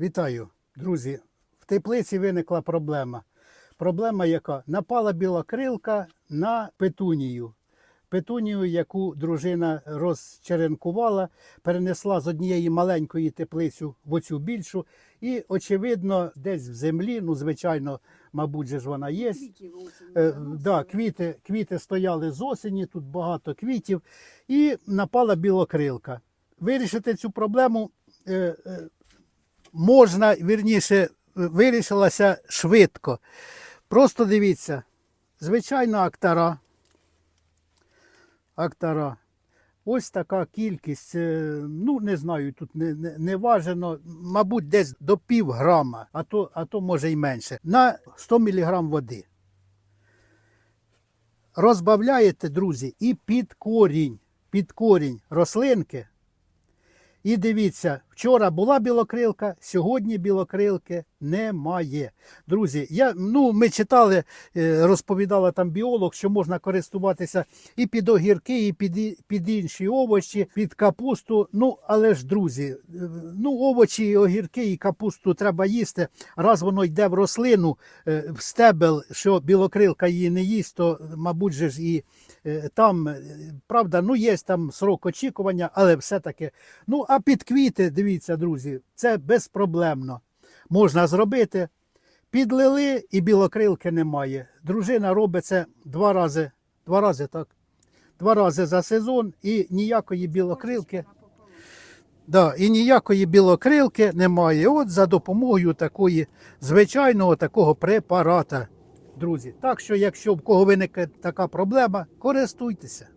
Вітаю, друзі. В теплиці виникла проблема. Проблема яка? Напала білокрилка на петунію. Петунію, яку дружина розчеренкувала, перенесла з однієї маленької теплицю в оцю більшу. І, очевидно, десь в землі, ну, звичайно, мабуть, же ж вона є. Е, да, квіти, квіти стояли з осені, тут багато квітів, і напала білокрилка. Вирішити цю проблему е, е, можна, вірніше, вирішилася швидко. Просто дивіться, звичайно, актара. Актара. Ось така кількість, е, ну не знаю, тут не, не, не важено, мабуть, десь до пів грама, а то, а то може й менше, на 100 мг води. Розбавляєте, друзі, і під корінь, під корінь рослинки. І дивіться, вчора була білокрилка, сьогодні білокрилки немає. Друзі, я, ну, ми читали, е, розповідала там біолог, що можна користуватися і під огірки, і під, під інші овочі, під капусту. Ну, але ж, друзі, е, ну, овочі, і огірки і капусту треба їсти. Раз воно йде в рослину, е, в стебел, що білокрилка її не їсть, то, мабуть, же ж і там, правда, ну, є там срок очікування, але все-таки. Ну, а під квіти, дивіться, друзі, це безпроблемно. Можна зробити. Підлили і білокрилки немає. Дружина робить це два рази, два рази так. Два рази за сезон і ніякої білокрилки. Да, і ніякої білокрилки немає. От за допомогою такої звичайного такого препарата, друзі. Так що, якщо в кого виникне така проблема, користуйтеся.